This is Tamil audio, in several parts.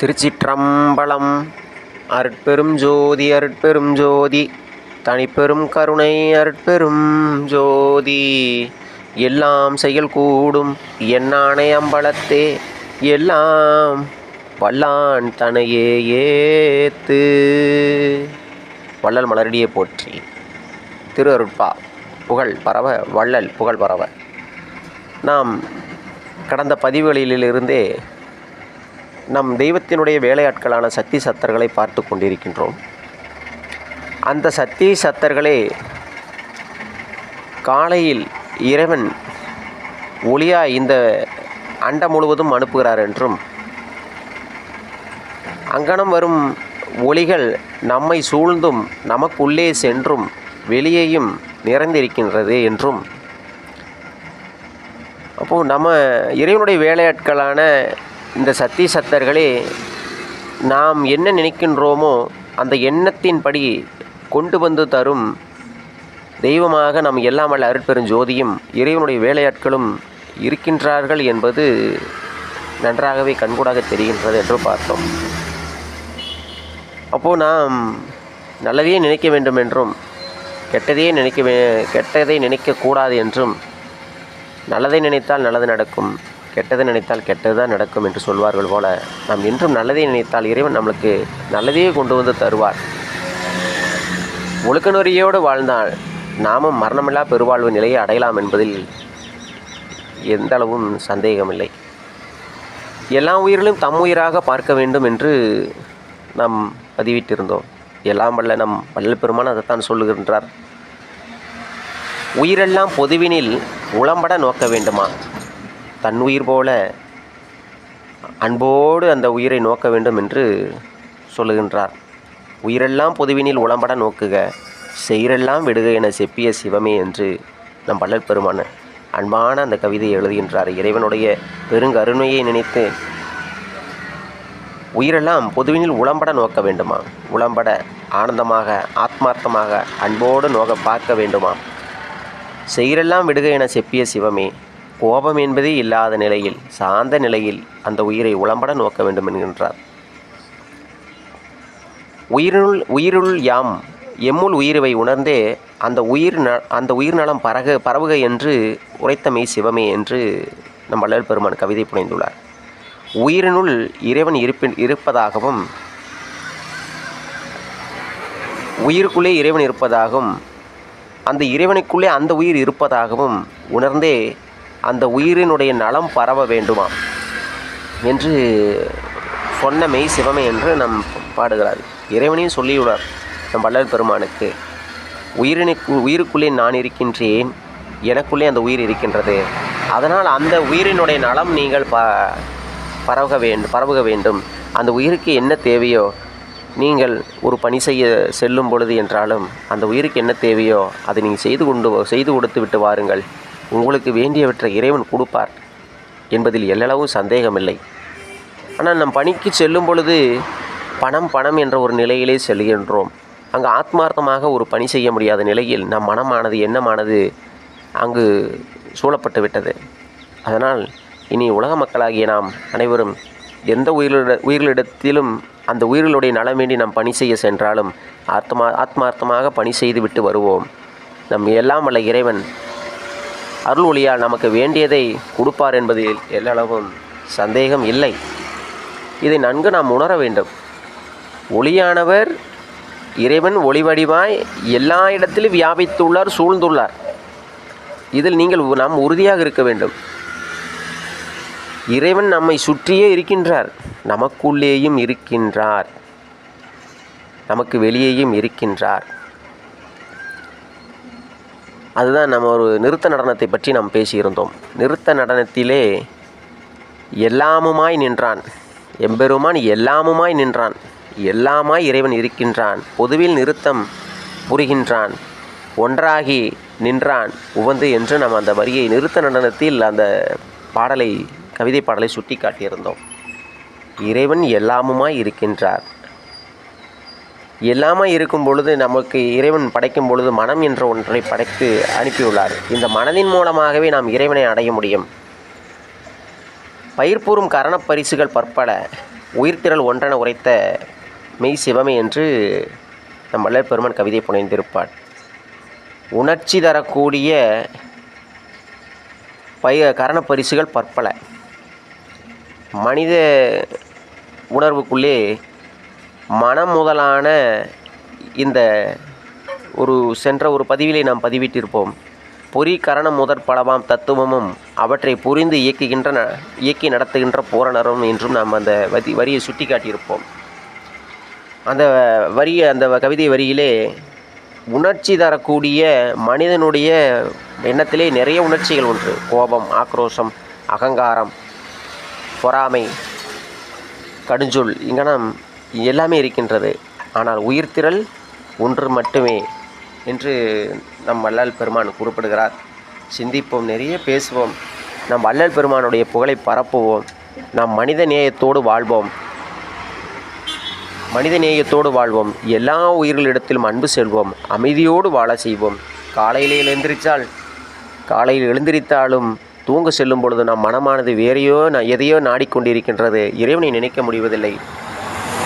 திருச்சிற்றம்பலம். அருட்பெரும் ஜோதி அருட்பெரும் ஜோதி. தனிப்பெரும் கருணை அருட்பெரும் ஜோதி. எல்லாம் செயல் கூடும் என்னானை அம்பலத்தே. எல்லாம் வல்லான் தனையே ஏத்து. வள்ளல் மலரடியை போற்றி. திரு அருட்பா புகழ் பரவ வள்ளல் புகழ் பரவ. நாம் கடந்த பதிவுகளிலிருந்தே நம் தெய்வத்தினுடைய வேலையாட்களான சக்தி சத்தர்களை பார்த்து கொண்டிருக்கின்றோம். அந்த சக்தி சத்தர்களே காலையில் இறைவன் ஒளியா இந்த அண்டம் முழுவதும் அனுப்புகிறார் என்றும் அங்கனம் வரும் ஒளிகள் நம்மை சூழ்ந்தும் நமக்குள்ளே சென்றும் வெளியேயும் நிறைந்திருக்கின்றது என்றும். அப்போது நம்ம இறைவனுடைய வேலையாட்களான இந்த சக்தி சத்தர்களே நாம் என்ன நினைக்கின்றோமோ அந்த எண்ணத்தின்படி கொண்டு வந்து தரும் தெய்வமாக நம் எல்லாம் வல்ல அருட்பெரும் ஜோதியும் இறைவனுடைய வேலையாட்களும் இருக்கின்றார்கள் என்பது நன்றாகவே கண்கூடாக தெரிகின்றது என்று பார்த்தோம். அப்போது நாம் நல்லதையே நினைக்க வேண்டும் என்றும் கெட்டதையே நினைக்க வே கெட்டதை நினைக்கக்கூடாது என்றும் நல்லதை நினைத்தால் நல்லது நடக்கும். கெட்டதை நினைத்தால் கெட்டது தான் நடக்கும் என்று சொல்வார்கள் போல நாம் என்றும் நல்லதை நினைத்தால் இறைவன் நம்மளுக்கு நல்லதையே கொண்டு வந்து தருவார். ஒழுக்க நொறியோடு வாழ்ந்தால் நாமும் மரணமில்லா பெருவாழ்வு நிலையை அடையலாம் என்பதில் எந்த அளவும் சந்தேகமில்லை. எல்லா உயிர்களும் தம் உயிராக பார்க்க வேண்டும் என்று நாம் பதிவிட்டிருந்தோம். எல்லாம் வல்ல நம் வல்ல பெருமான் அதைத்தான் சொல்லுகின்றார். உயிரெல்லாம் பொதுவினில் உளம்பட நோக்க வேண்டுமா? தன் உயிர் போல அன்போடு அந்த உயிரை நோக்க வேண்டும் என்று சொல்லுகின்றார். உயிரெல்லாம் பொதுவினில் உளம்பட நோக்குக செயிரெல்லாம் விடுக என செப்பிய சிவமே என்று நம் வள்ளல் பெருமான அன்பான அந்த கவிதையை எழுதுகின்றார். இறைவனுடைய பெருங்கருணையை நினைத்து உயிரெல்லாம் பொதுவினில் உளம்பட நோக்க வேண்டுமா? உளம்பட ஆனந்தமாக ஆத்மார்த்தமாக அன்போடு நோக்க பார்க்க வேண்டுமா? செயிரெல்லாம் விடுக என செப்பிய சிவமே கோபம் என்பதே இல்லாத நிலையில் சார்ந்த நிலையில் அந்த உயிரை உளம்பட நோக்க வேண்டும் என்கின்றார். உயிருள் உயிருள் யாம் எம்முள் உயிர்வை உணர்ந்தே அந்த உயிர் ந அந்த உயிர் நலம் பரக பரவுக என்று உரைத்தமை சிவமே என்று நம் வள்ளல் பெருமான் கவிதை புனைந்துள்ளார். உயிரினுள் இறைவன் இருப்பின் இருப்பதாகவும் உயிருக்குள்ளே இறைவன் இருப்பதாகவும் அந்த இறைவனுக்குள்ளே அந்த உயிர் இருப்பதாகவும் உணர்ந்தே அந்த உயிரினுடைய நலம் பரவ வேண்டுமா? என்று சொன்ன மெய் சிவமே என்று நம் பாடுகிறார். இறைவனையும் சொல்லியுள்ளார் நம் வள்ளல் பெருமானுக்கு உயிரினுக்கு உயிருக்குள்ளே நான் இருக்கின்றேன் எனக்குள்ளே அந்த உயிர் இருக்கின்றது. அதனால் அந்த உயிரினுடைய நலம் நீங்கள் ப பரவுக வேண்டும் பரவுக வேண்டும். அந்த உயிருக்கு என்ன தேவையோ நீங்கள் ஒரு பணி செய்ய செல்லும் பொழுது என்றாலும் அந்த உயிருக்கு என்ன தேவையோ அதை நீங்கள் செய்து கொண்டு செய்து கொடுத்து விட்டு வாருங்கள். உங்களுக்கு வேண்டியவற்றை இறைவன் கொடுப்பார் என்பதில் எல்லளவும் சந்தேகமில்லை. ஆனால் நம் பணிக்கு செல்லும் பொழுது பணம் பணம் என்ற ஒரு நிலையிலே செல்கின்றோம். அங்கு ஆத்மார்த்தமாக ஒரு பணி செய்ய முடியாத நிலையில் நம் மனமானது எண்ணமானது அங்கு சூழப்பட்டு விட்டது. அதனால் இனி உலக மக்களாகிய நாம் அனைவரும் எந்த உயிரிட உயிர்களிடத்திலும் அந்த உயிர்களுடைய நலம் வேண்டி நாம் பணி செய்ய சென்றாலும் ஆத்மா ஆத்மார்த்தமாக பணி செய்து விட்டு வருவோம். நம் எல்லாம் வல்ல இறைவன் அருள் ஒளியால் நமக்கு வேண்டியதை கொடுப்பார் என்பதில் எல்லளவும் சந்தேகம் இல்லை. இதை நன்கு நாம் உணர வேண்டும். ஒளியானவர் இறைவன் ஒளி வடிவாய் எல்லா இடத்திலும் வியாபித்துள்ளார் சூழ்ந்துள்ளார். இதில் நீங்கள் நாம் உறுதியாக இருக்க வேண்டும். இறைவன் நம்மை சுற்றியே இருக்கின்றார். நமக்குள்ளேயும் இருக்கின்றார். நமக்கு வெளியேயும் இருக்கின்றார். அதுதான் நம்ம ஒரு நிறுத்த நடனத்தை பற்றி நாம் பேசியிருந்தோம். நிறுத்த நடனத்திலே எல்லாமுமாய் நின்றான். எம்பெருமான் எல்லாமுமாய் நின்றான். எல்லாமாய் இறைவன் இருக்கின்றான். பொதுவில் நிறுத்தம் புரிகின்றான். ஒன்றாகி நின்றான். உவந்து என்று நாம் அந்த வரியை நிறுத்த நடனத்தில் அந்த பாடலை கவிதை பாடலை சுட்டி காட்டியிருந்தோம் இறைவன் எல்லாமுமாய் இருக்கின்றார். எல்லாமே இருக்கும் பொழுது நமக்கு இறைவன் படைக்கும் பொழுது மனம் என்ற ஒன்றை படைத்து அனுப்பியுள்ளார். இந்த மனதின் மூலமாகவே நாம் இறைவனை அடைய முடியும். பயிர்பூறும் கரணப் பரிசுகள் பற்பல உயிர்த்திரள் ஒன்றென உரைத்த மெய் சிவமே என்று நம் வள்ளல் பெருமான் கவிதை புனைந்திருப்பார். உணர்ச்சி தரக்கூடிய பய கரணப்பரிசுகள் பற்பல. மனித உணர்வுக்குள்ளே மனம் முதலான இந்த ஒரு சென்ற ஒரு பதிவிலே நாம் பதிவிட்டிருப்போம். பொறி கரணம் முதற் பலவாம் தத்துவமும் அவற்றை புரிந்து இயக்குகின்ற ந- இயக்கி நடத்துகின்ற பூரணரும் என்றும் நாம் அந்த வரி வரியை சுட்டி காட்டியிருப்போம் அந்த வரிய அந்த கவிதை வரியிலே உணர்ச்சி தரக்கூடிய மனிதனுடைய எண்ணத்திலே நிறைய உணர்ச்சிகள் ஒன்று. கோபம் ஆக்ரோஷம் அகங்காரம் பொறாமை கடுஞ்சொல் இங்கனம் எல்லாமே இருக்கின்றது. ஆனால் உயிர்த்திரள் ஒன்று மட்டுமே என்று நம் வள்ளல் பெருமான் குறிப்பிடுகிறார். சிந்திப்போம் நிறைய பேசுவோம். நம் வள்ளல் பெருமானுடைய புகழை பரப்புவோம். நாம் மனித நேயத்தோடு வாழ்வோம். மனித நேயத்தோடு வாழ்வோம். எல்லா உயிர்களிடத்திலும் அன்பு செல்வோம். அமைதியோடு வாழ செய்வோம். காலையிலே எழுந்திரிச்சால் காலையில் எழுந்திரித்தாலும் தூங்க செல்லும் பொழுது நம் மனமானது வேறையோ நான் எதையோ நாடிக்கொண்டிருக்கின்றது. இறைவனை நினைக்க முடிவதில்லை.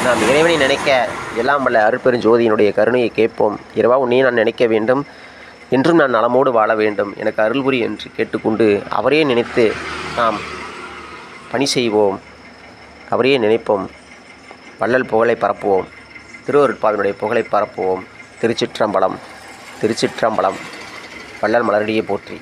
நாம் இறைவனை நினைக்க எல்லாம் வல்ல அருட்பெருஞ்சோதியினுடைய கருணையை கேட்போம். இரவா உன்னையே நான் நினைக்க வேண்டும். என்றும் நான் நலமோடு வாழ வேண்டும். எனக்கு அருள்புரி என்று கேட்டுக்கொண்டு அவரையே நினைத்து நாம் பணி செய்வோம். அவரையே நினைப்போம். வள்ளல் புகழை பரப்புவோம். திருவருட்பாவினுடைய புகழை பரப்புவோம். திருச்சிற்றம்பலம் திருச்சிற்றம்பலம். வள்ளல் மலரடியை போற்றி.